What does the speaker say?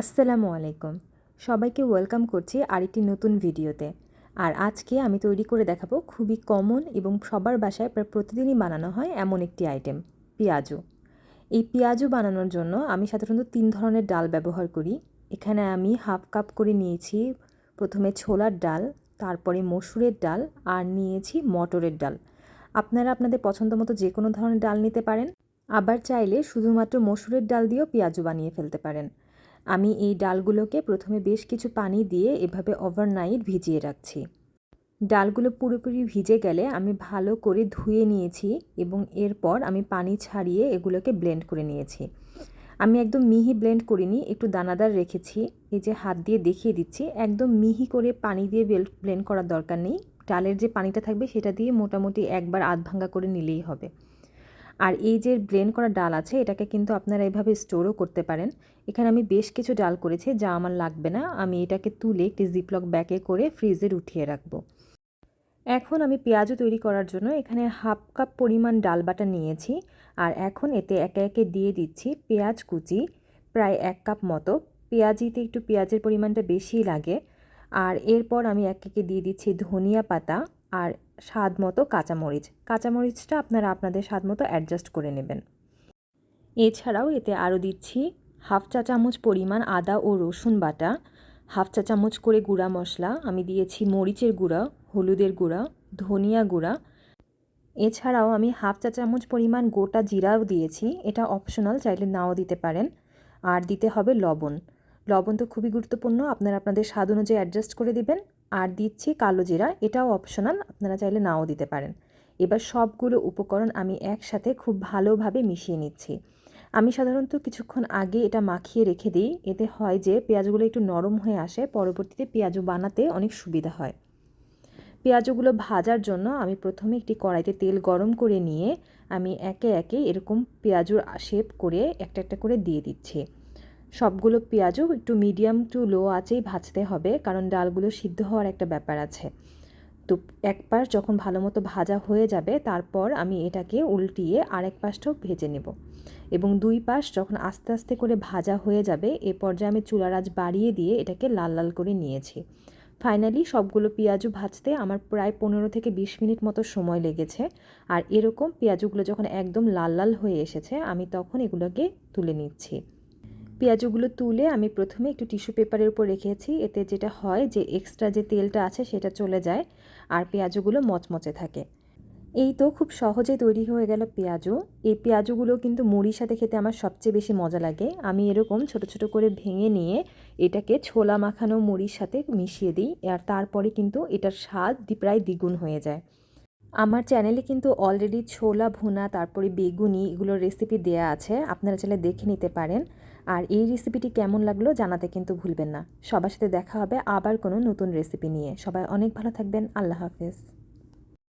আসসালামু আলাইকুম। সবাইকে ওয়েলকাম করছি আরেকটি নতুন ভিডিওতে। আর আজকে আমি তৈরি করে দেখাবো খুবই কমন এবং সবার বাসায় প্রায় প্রতিদিনই বানানো হয় এমন একটি আইটেম, পেঁয়াজু। এই পেঁয়াজু বানানোর জন্য আমি সাধারণত তিন ধরনের ডাল ব্যবহার করি। এখানে আমি হাফ কাপ করে নিয়েছি প্রথমে ছোলার ডাল, তারপরে মসুরের ডাল আর নিয়েছি মটরের ডাল। আপনারা আপনাদের পছন্দ মতো যে কোনো ধরনের ডাল নিতে পারেন। আবার চাইলে শুধুমাত্র মসুরের ডাল দিয়েও পেঁয়াজু বানিয়ে ফেলতে পারেন। আমি এই ডালগুলোকে প্রথমে বেশ কিছু পানি দিয়ে এভাবে ওভারনাইট ভিজিয়ে রাখছি। ডালগুলো পুরোপুরি ভিজে গেলে আমি ভালো করে ধুয়ে নিয়েছি এবং এরপর আমি পানি ছাড়িয়ে এগুলোকে ব্লেন্ড করে নিয়েছি। আমি একদম মিহি ব্লেন্ড করিনি, একটু দানাদার রেখেছি। এই যে হাত দিয়ে দেখিয়ে দিচ্ছি, একদম মিহি করে পানি দিয়ে ব্লেন্ড করার দরকার নেই। ডালের যে পানিটা থাকবে সেটা দিয়ে মোটামুটি একবার আধ ভাঙ্গা করে নিলেই হবে। আর এই যে ব্লেন্ড করা ডাল আছে, এটাকে কিন্তু আপনারা এভাবে স্টোরও করতে পারেন। এখানে আমি বেশ কিছু ডাল করেছি, যা আমার লাগবে না। আমি এটাকে তুলে একটি জিপলক ব্যাগে করে ফ্রিজে উঠিয়ে রাখব। এখন আমি পেঁয়াজও তৈরি করার জন্য এখানে হাফ কাপ পরিমাণ ডাল বাটা নিয়েছি। আর এখন এতে একে একে দিয়ে দিচ্ছি পেঁয়াজ কুচি, প্রায় এক কাপ মতো। পেঁয়াজিতে একটু পেঁয়াজের পরিমাণটা বেশিই লাগে। আর এরপর আমি এক একে দিয়ে দিচ্ছি ধনিয়া পাতা। আর স্বাদ মতো কাঁচামরিচ। কাঁচামরিচটা আপনারা আপনাদের স্বাদ মতো অ্যাডজাস্ট করে নেবেন। এছাড়াও এতে আরও দিচ্ছি হাফ চা চামচ পরিমাণ আদা ও রসুন বাটা, হাফ চা চামচ করে গুঁড়া মশলা, আমি দিয়েছি মরিচের গুঁড়া, হলুদের গুঁড়া, ধনিয়া গুঁড়া। এছাড়াও আমি হাফ চা চামচ পরিমাণ গোটা জিরাও দিয়েছি, এটা অপশনাল চাইলে নাও দিতে পারেন। আর দিতে হবে লবণ। লবণ তো খুবই গুরুত্বপূর্ণ, আপনারা আপনাদের স্বাদ অনুযায়ী অ্যাডজাস্ট করে দিবেন। আর দিচ্ছি কালো জিরা, এটাও অপশনাল আপনারা চাইলে নাও দিতে পারেন। এবার সবগুলো উপকরণ আমি একসাথে খুব ভালোভাবে মিশিয়ে নিচ্ছি। আমি সাধারণত কিছুক্ষণ আগে এটা মাখিয়ে রেখে দিই, এতে হয় যে পেঁয়াজগুলো একটু নরম হয়ে আসে, পরবর্তীতে পেঁয়াজু বানাতে অনেক সুবিধা হয়। পেঁয়াজগুলো ভাজার জন্য আমি প্রথমে একটি কড়াইতে তেল গরম করে নিয়ে আমি একে একে এরকম পেঁয়াজুর শেপ করে একটা একটা করে দিয়ে দিচ্ছি। সবগুলো পেঁয়াজও একটু মিডিয়াম টু লো আঁচেই ভাজতে হবে, কারণ ডালগুলো সিদ্ধ হওয়ার একটা ব্যাপার আছে। তো এক পাশ যখন ভালো মতো ভাজা হয়ে যাবে, তারপর আমি এটাকে উল্টিয়ে আরেক পাশটাও ভেজে নেব। এবং দুই পাশ যখন আস্তে আস্তে করে ভাজা হয়ে যাবে, এ পর্যায়ে আমি চুলার আঁচ বাড়িয়ে দিয়ে এটাকে লাল লাল করে নিয়েছি। ফাইনালি সবগুলো পেঁয়াজু ভাজতে আমার প্রায় পনেরো থেকে বিশ মিনিট মতো সময় লেগেছে। আর এরকম পেঁয়াজুগুলো যখন একদম লাল লাল হয়ে এসেছে, আমি তখন এগুলোকে তুলে নিচ্ছি। পেঁয়াজগুলো তুলে আমি প্রথমে একটু টিস্যু পেপারের উপর রেখেছি। এতে যেটা হয় যে এক্সট্রা যে তেলটা আছে সেটা চলে যায় আর পেঁয়াজগুলো মচমচে থাকে। এই তো খুব সহজে তৈরি হয়ে গেল পেঁয়াজু এই পেঁয়াজুগুলো কিন্তু মুড়ির সাথে খেতে আমার সবচেয়ে বেশি মজা লাগে। আমি এরকম ছোট ছোট করে ভেঙে নিয়ে এটাকে ছোলা মাখানো মুড়ির সাথে মিশিয়ে দিই আর তারপরে কিন্তু এটার স্বাদ প্রায় দ্বিগুণ হয়ে যায়। আমার চ্যানেলে কিন্তু অলরেডি ছোলা, ভুনা, তারপরে বেগুনি এগুলোর রেসিপি দেয়া আছে। আপনারা চাইলে দেখে নিতে পারেন। আর এই রেসিপিটি কেমন লাগল জানাতে কিন্তু ভুলবেন না। সবার সাথে দেখা হবে আবার কোনো নতুন রেসিপি নিয়ে। সবাই অনেক ভালো থাকবেন। আল্লাহ হাফেজ।